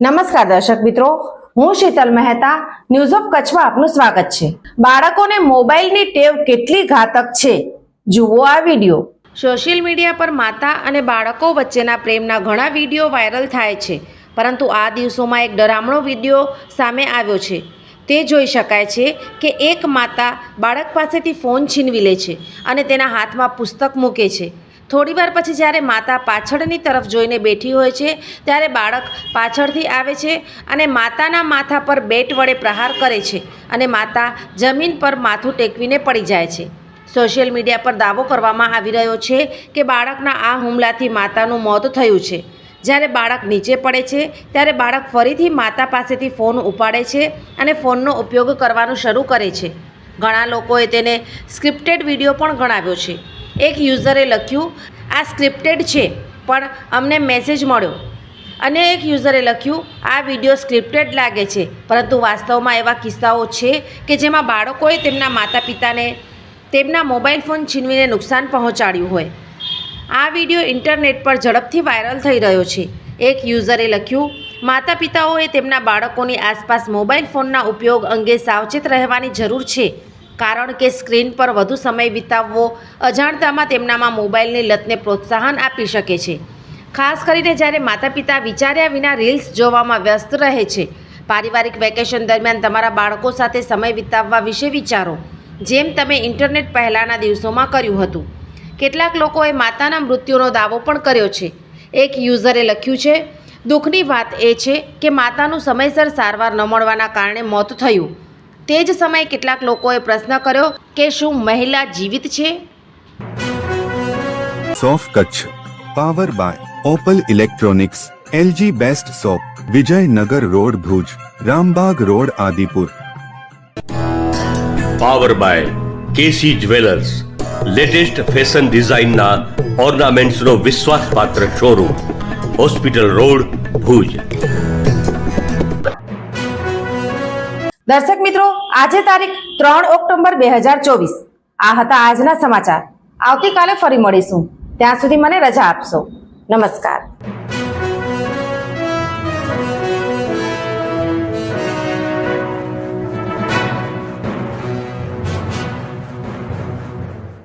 નમસ્કાર દર્શક મિત્રો, હું શીતલ મહેતા ન્યૂઝ ઓફ કચ્છમાં આપનું સ્વાગત છે. બાળકોને મોબાઈલની ટેવ કેટલી ઘાતક છે? જુઓ આ વીડિયો. સોશિયલ મીડિયા પર માતા અને બાળકો વચ્ચેના પ્રેમના ઘણા વીડિયો વાયરલ થાય છે, પરંતુ આ દિવસોમાં એક ડરામણો વીડિયો સામે આવ્યો છે. તે જોઈ શકાય છે કે એક માતા બાળક પાસેથી ફોન છીનવી લે છે અને તેના હાથમાં પુસ્તક મૂકે છે. થોડીવાર પછી જ્યારે માતા પાછળની તરફ જોઈને બેઠી હોય છે, ત્યારે બાળક પાછળથી આવે છે અને માતાના માથા પર બેટ વડે પ્રહાર કરે છે અને માતા જમીન પર માથું ટેકવીને પડી જાય છે. સોશિયલ મીડિયા પર દાવો કરવામાં આવી રહ્યો છે કે બાળકના આ હુમલાથી માતાનું મોત થયું છે. જ્યારે બાળક નીચે પડે છે, ત્યારે બાળક ફરીથી માતા પાસેથી ફોન ઉપાડે છે અને ફોનનો ઉપયોગ કરવાનું શરૂ કરે છે. ઘણા લોકોએ તેને સ્ક્રિપ્ટેડ વીડિયો પણ ગણાવ્યો છે. એક યુઝરે લખ્યું, આ સ્ક્રિપ્ટેડ છે, પણ અમને મેસેજ મળ્યો. અને એક યુઝરે લખ્યું, આ વીડિયો સ્ક્રિપ્ટેડ લાગે છે, પરંતુ વાસ્તવમાં એવા કિસ્સાઓ છે કે જેમાં બાળકોએ તેમના માતા પિતાને તેમના મોબાઈલ ફોન છીનવીને નુકસાન પહોંચાડ્યું હોય. આ વીડિયો ઇન્ટરનેટ પર ઝડપથી વાયરલ થઈ રહ્યો છે. એક યુઝરે લખ્યું માતા પિતાઓએ તેમના બાળકોની આસપાસ મોબાઈલ ફોનના ઉપયોગ અંગે સાવચેત રહેવાની જરૂર છે. કારણ કે સ્ક્રીન પર વધુ સમય વિતાવવો અજાણતામાં તેમનામાં મોબાઈલની લતને પ્રોત્સાહન આપી શકે છે. ખાસ કરીને જ્યારે માતા પિતા વિચાર્યા વિના રીલ્સ જોવામાં વ્યસ્ત રહે છે. પારિવારિક વેકેશન દરમિયાન તમારા બાળકો સાથે સમય વિતાવવા વિશે વિચારો, જેમ તમે ઇન્ટરનેટ પહેલાંના દિવસોમાં કર્યું હતું. કેટલાક લોકોએ માતાના મૃત્યુનો દાવો પણ કર્યો છે. એક યુઝરે લખ્યું છે, દુઃખની વાત એ છે કે માતાનું સમયસર સારવાર ન મળવાના કારણે મોત થયું. તે જ સમયે કેટલાક લોકોએ પ્રશ્ન કર્યો કે શું મહિલા જીવિત છે? સોફ Kutch power by Opal electronics LG best shop Vijaynagar road Bhuj Rambag road Adipur. Power by KC jewellers latest fashion ડિઝાઇનના ઓર્નામેન્ટ્સનો વિશ્વાસપાત્ર શોરૂમ હોસ્પિટલ રોડ ભુજ. દર્શક મિત્રો, આજે તારીખ ત્રણ ઓક્ટોબર બે હજાર ચોવીસ. આ હતા આજના સમાચાર. આવતીકાલે ફરી મળીશું. ત્યાં સુધી મને રજા આપશો. નમસ્કાર.